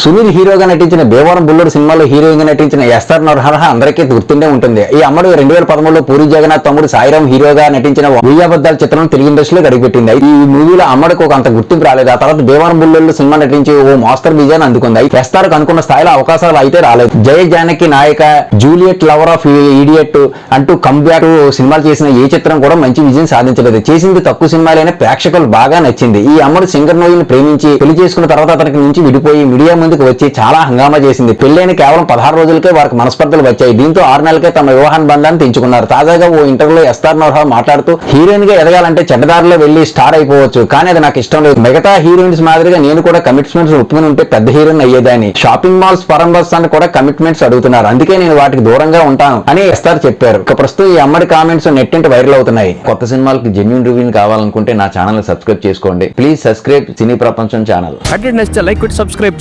సునీల్ హీరోగా నటించిన దేవరం బుల్లడు సినిమాలో హీరోయిన్గా నటించిన ఎస్ఆర్ నరహర అందరికీ గుర్తుండే ఉంటుంది. ఈ అమ్మడు రెండు వేల పదమూడులో పూరి జగన్నాథ్ తమ్ముడు సాయిరామ్ హీరోగా నటించిన ఉయ్యాబద్దాల చిత్రం తెలుగు ఇండస్ట్రీలో గడిపెట్టింది. ఈ మూవీలో అమ్మడికి ఒక అంత గుర్తింపు రాలేదు. ఆ తర్వాత దేవరం బుల్లడు సినిమా నటించి ఓ మాస్టర్ విజయాన్ని అందుకుంది. ఎస్ఆర్ అనుకున్న స్థాయిలో అవకాశాలు అయితే రాలేదు. Jaya Janaki Nayaka Juliet lover of idiot అంటూ కంబ్యాక్ సినిమాలు చేసిన ఏ చిత్రం కూడా మంచి విజయం సాధించలేదు. చేసింది తక్కువ సినిమాలైన ప్రేక్షకులు బాగా నచ్చింది. ఈ అమ్మడు సింగర్ నోయిని ప్రేమించి పెళ్ళి చేసుకున్న తర్వాత అతనికి నుంచి విడిపోయి మీడియా ముందుకు వచ్చి చాలా హంగామా చేసింది. పెళ్ళైన కేవలం పదహారు రోజులకే వారికి మనస్పర్ధలు వచ్చాయి. దీంతో ఆరు నెలలకే తమ వివాహ బంధాన్ని తెంచుకున్నారు. తాజాగా ఓ ఇంటర్వ్యూలో ఎస్ఆర్ నోహా మాట్లాడుతూ హీరోయిన్గా ఎదగాలంటే చెడ్డదారిలో వెళ్ళి స్టార్ అయిపోవచ్చు. కానీ అది నాకు ఇష్టం లేదు. మిగతా హీరోయిన్స్ మాదిరిగా నేను కూడా కమిట్మెంట్స్ ఒప్పుకుని ఉంటే పెద్ద హీరోయిన్ అయ్యేదాన్ని. షాపింగ్ మాల్స్ పరంబస్ అని కూడా కమిట్మెంట్స్ అడుగుతున్నారు. అందుకే నేను వాటికి దూరంగా ఉంటాను అని ఎస్ఆర్ చెప్పారు. ఇక ప్రస్తుతం ఈ అమ్మడి కామెంట్స్ నెట్టింటి వైరల్ అవుతున్నాయి. కొత్త సినిమాలకి జెన్యున్ రివ్యూలు కావాలనుకుంటే నా ఛానల్ సబ్స్క్రైబ్ చేసుకోండి. Please subscribe Cine Prapancham channel. Like subscribe